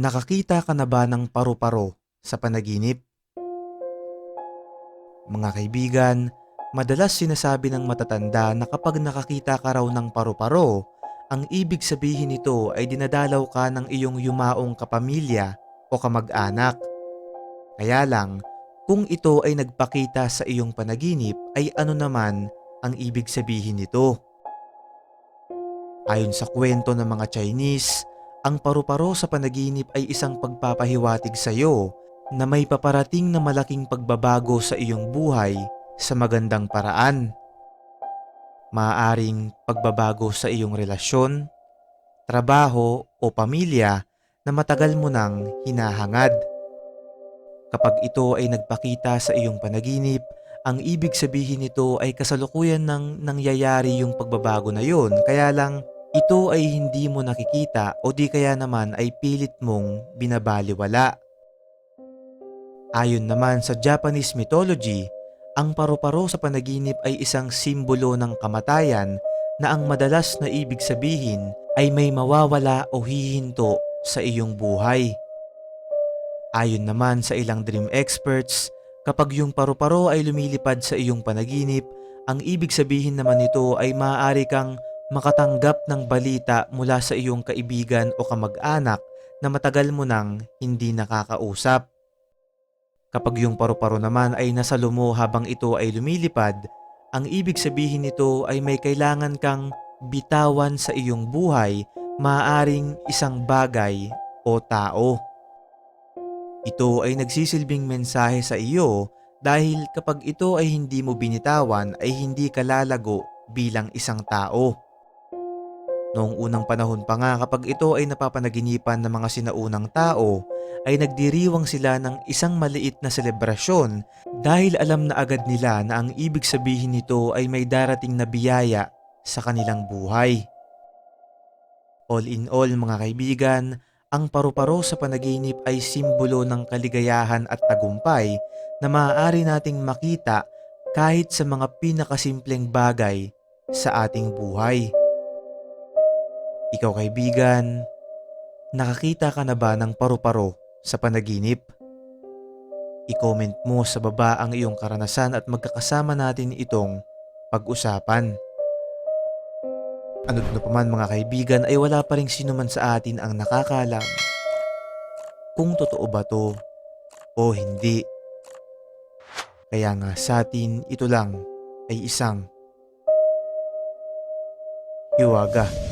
Nakakita ka na ba ng paru-paro sa panaginip? Mga kaibigan, madalas sinasabi ng matatanda na kapag nakakita ka raw ng paru-paro, ang ibig sabihin nito ay dinadalaw ka ng iyong yumaong kapamilya o kamag-anak. Kaya lang, kung ito ay nagpakita sa iyong panaginip ay ano naman ang ibig sabihin nito? Ayon sa kwento ng mga Chinese, ang paru-paro sa panaginip ay isang pagpapahiwatig sa iyo na may paparating na malaking pagbabago sa iyong buhay sa magandang paraan. Maaaring pagbabago sa iyong relasyon, trabaho o pamilya na matagal mo nang hinahangad. Kapag ito ay nagpakita sa iyong panaginip, ang ibig sabihin nito ay kasalukuyan ng nangyayari yung pagbabago na yon. Kaya lang, ito ay hindi mo nakikita o di kaya naman ay pilit mong binabaliwala. Ayon naman sa Japanese mythology, ang paru-paro sa panaginip ay isang simbolo ng kamatayan na ang madalas na ibig sabihin ay may mawawala o hihinto sa iyong buhay. Ayon naman sa ilang dream experts, kapag yung paru-paro ay lumilipad sa iyong panaginip, ang ibig sabihin naman nito ay maaari kang makatanggap ng balita mula sa iyong kaibigan o kamag-anak na matagal mo nang hindi nakakausap. Kapag yung paru-paro naman ay nasa lumo habang ito ay lumilipad, ang ibig sabihin nito ay may kailangan kang bitawan sa iyong buhay, maaaring isang bagay o tao. Ito ay nagsisilbing mensahe sa iyo dahil kapag ito ay hindi mo binitawan ay hindi ka lalago bilang isang tao. Noong unang panahon pa nga kapag ito ay napapanaginipan ng mga sinaunang tao, ay nagdiriwang sila ng isang maliit na selebrasyon dahil alam na agad nila na ang ibig sabihin nito ay may darating na biyaya sa kanilang buhay. All in all mga kaibigan, ang paru-paro sa panaginip ay simbolo ng kaligayahan at tagumpay na maaari nating makita kahit sa mga pinakasimpleng bagay sa ating buhay. Ikaw kaibigan, nakakita ka na ba ng paru-paro sa panaginip? I-comment mo sa baba ang iyong karanasan at magkakasama natin itong pag-usapan. Ano na paman mga kaibigan ay wala pa rin sino man sa atin ang nakakalam kung totoo ba to o hindi. Kaya nga sa atin ito lang ay isang hiwaga.